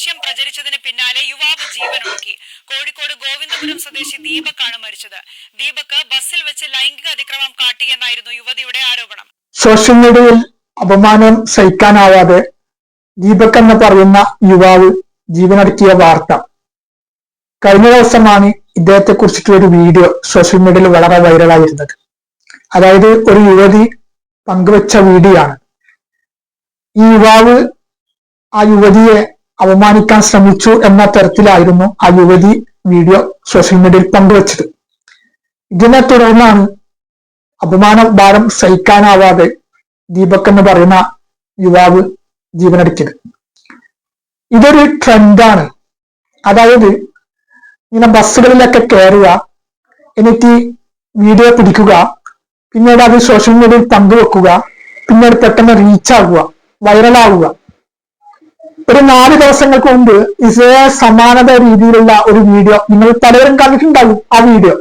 ദൃശ്യം പ്രചരിച്ചതിന് പിന്നാലെ യുവാവ് ജീവനൊടുക്കി കോഴിക്കോട് ഗോവിന്ദപുരം സ്വദേശി ദീപക്കാണ് മരിച്ചത്. ദീപക് ബസ്സിൽ വെച്ച് ലൈംഗിക അതിക്രമം കാട്ടിയെന്നായിരുന്നു യുവതിയുടെ ആരോപണം. സോഷ്യൽ മീഡിയയിൽ അപമാനം സഹിക്കാനാവാതെ ദീപക് എന്ന് പറയുന്ന യുവാവ് ജീവനടക്കിയ വാർത്ത. കഴിഞ്ഞ ദിവസമാണ് ഇദ്ദേഹത്തെ കുറിച്ചിട്ടുള്ള ഒരു വീഡിയോ സോഷ്യൽ മീഡിയയിൽ വളരെ വൈറലായിരുന്നത്. അതായത് ഒരു യുവതി പങ്കുവച്ച വീഡിയോ ആണ് ഈ യുവാവ് ആ യുവതിയെ അപമാനിക്കാൻ ശ്രമിച്ചു എന്ന തരത്തിലായിരുന്നു ആ യുവതി വീഡിയോ സോഷ്യൽ മീഡിയയിൽ പങ്കുവച്ചത്. ഇതിനെ തുടർന്നാണ് അപമാന ഭാരം സഹിക്കാനാവാതെ ദീപക് എന്ന് പറയുന്ന യുവാവ് ജീവനടിച്ചത്. ഇതൊരു ട്രെൻഡാണ് അതായത് ഇങ്ങനെ ബസ്സുകളിലൊക്കെ കയറുക എന്നിട്ട് വീഡിയോ പിടിക്കുക പിന്നീട് അത് സോഷ്യൽ മീഡിയയിൽ പങ്കുവെക്കുക പിന്നീട് പെട്ടെന്ന് റീച്ച് വൈറലാകുക വൈറലാവുക ഒരു നാല് ദിവസങ്ങൾക്ക് മുമ്പ് ഇസ്രയേൽ സമാനത രീതിയിലുള്ള ഒരു വീഡിയോ നിങ്ങൾ പലരും കണ്ടിട്ടുണ്ടാകും ആ വീഡിയോ.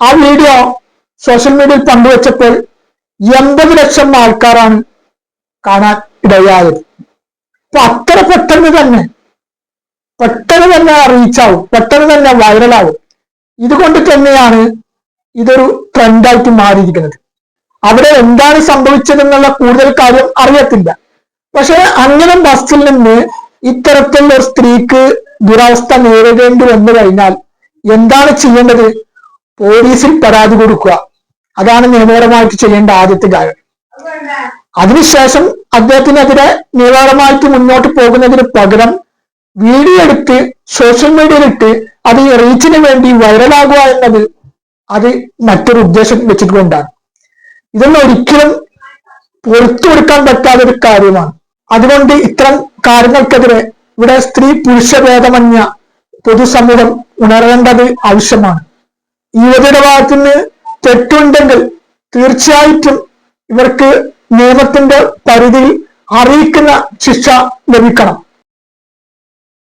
ആ വീഡിയോ സോഷ്യൽ മീഡിയയിൽ പങ്കുവച്ചപ്പോൾ എൺപത് ലക്ഷം ആൾക്കാരാണ് കാണാൻ ഇടയായത്. അപ്പൊ അത്ര പെട്ടെന്ന് തന്നെ പെട്ടെന്ന് തന്നെ റീച്ചാവും പെട്ടെന്ന് തന്നെ വൈറലാവും ഇതുകൊണ്ട് തന്നെയാണ് ഇതൊരു ട്രെൻഡായിട്ട് മാറിയിരിക്കുന്നത്. അവിടെ എന്താണ് സംഭവിച്ചതെന്നുള്ള കൂടുതൽ കാര്യം അറിയത്തില്ല. പക്ഷെ അങ്ങനെ ബസ്സിൽ നിന്ന് ഇത്തരത്തിലുള്ള ഒരു സ്ത്രീക്ക് ദുരവസ്ഥ നേരിടേണ്ടി വന്നു കഴിഞ്ഞാൽ എന്താണ് ചെയ്യേണ്ടത്? പോലീസിൽ പരാതി കൊടുക്കുക. അതാണ് നിയമപരമായിട്ട് ചെയ്യേണ്ട ആദ്യത്തെ കാര്യം. അതിനുശേഷം അദ്ദേഹത്തിനെതിരെ നിയമപരമായിട്ട് മുന്നോട്ട് പോകുന്നതിന് പകരം വീഡിയോ എടുത്ത് സോഷ്യൽ മീഡിയയിൽ ഇട്ട് അത് റീച്ചിന് വേണ്ടി വൈറലാകുക എന്നത് അത് മറ്റൊരു ഉദ്ദേശം വെച്ചിട്ടുകൊണ്ടാണ്. ഇതൊന്നും ഒരിക്കലും പുറത്തു കൊടുക്കാൻ പറ്റാത്ത ഒരു കാര്യമാണ്. അതുകൊണ്ട് ഇത്തരം കാര്യങ്ങൾക്കെതിരെ ഇവിടെ സ്ത്രീ പുരുഷ ഭേദമന്യ പൊതുസമൂഹം ഉണരേണ്ടത് ആവശ്യമാണ്. യുവതിയുടെ ഭാഗത്തുനിന്ന് തെറ്റുണ്ടെങ്കിൽ തീർച്ചയായിട്ടും ഇവർക്ക് നിയമത്തിന്റെ പരിധിയിൽ അറിയിക്കുന്ന ശിക്ഷ ലഭിക്കണം.